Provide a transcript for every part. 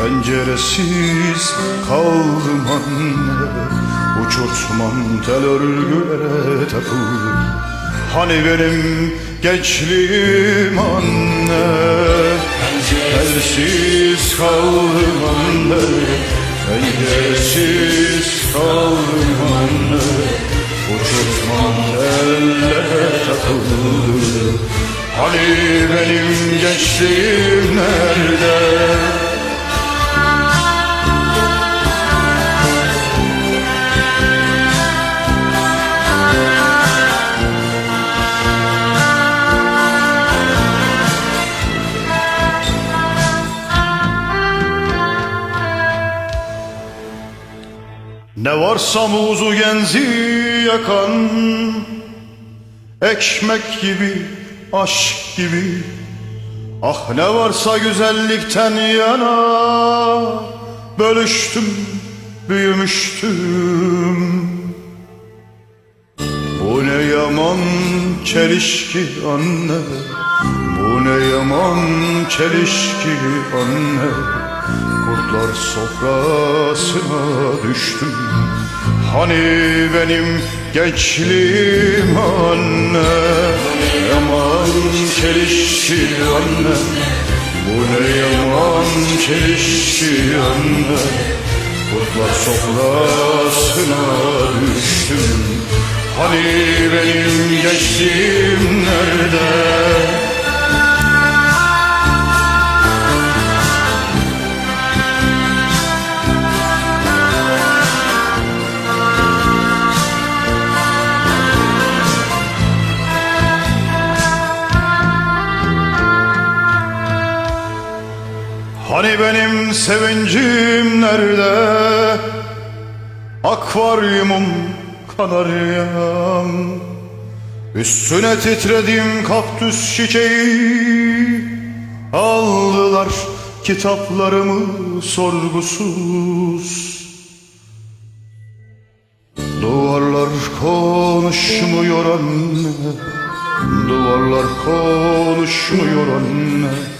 Penceresiz kaldım anne Uçurtmam tel örgülere takıldı Hani benim gençliğim anne Penceresiz kaldım anne Penceresiz kaldım anne Uçurtmam tellere takıldı Hani benim gençliğim nerede? Ne varsa muzu genzi yakan Ekmek gibi, aşk gibi. Ah ne varsa güzellikten yana Bölüştüm, büyümüştüm. Bu ne yaman çelişki anne Bu ne yaman çelişki anne Kurtlar sofrasına düştüm. Hani benim gençliğim anne? Yaman çelişki anne. Bu ne yaman çelişki anne? Kurtlar sofrasına düştüm. Hani benim gençliğim nerede? Hani benim sevincim nerede? Akvaryumum kanaryam Üstüne titredim kaktüs çiçeği. Aldılar kitaplarımı sorgusuz. Duvarlar konuşmuyor anne. Duvarlar konuşmuyor anne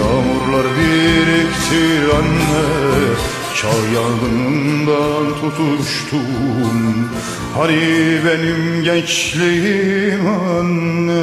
Yağmurlar birikti anne Çağ yangınından tutuştum. Hani benim gençliğim anne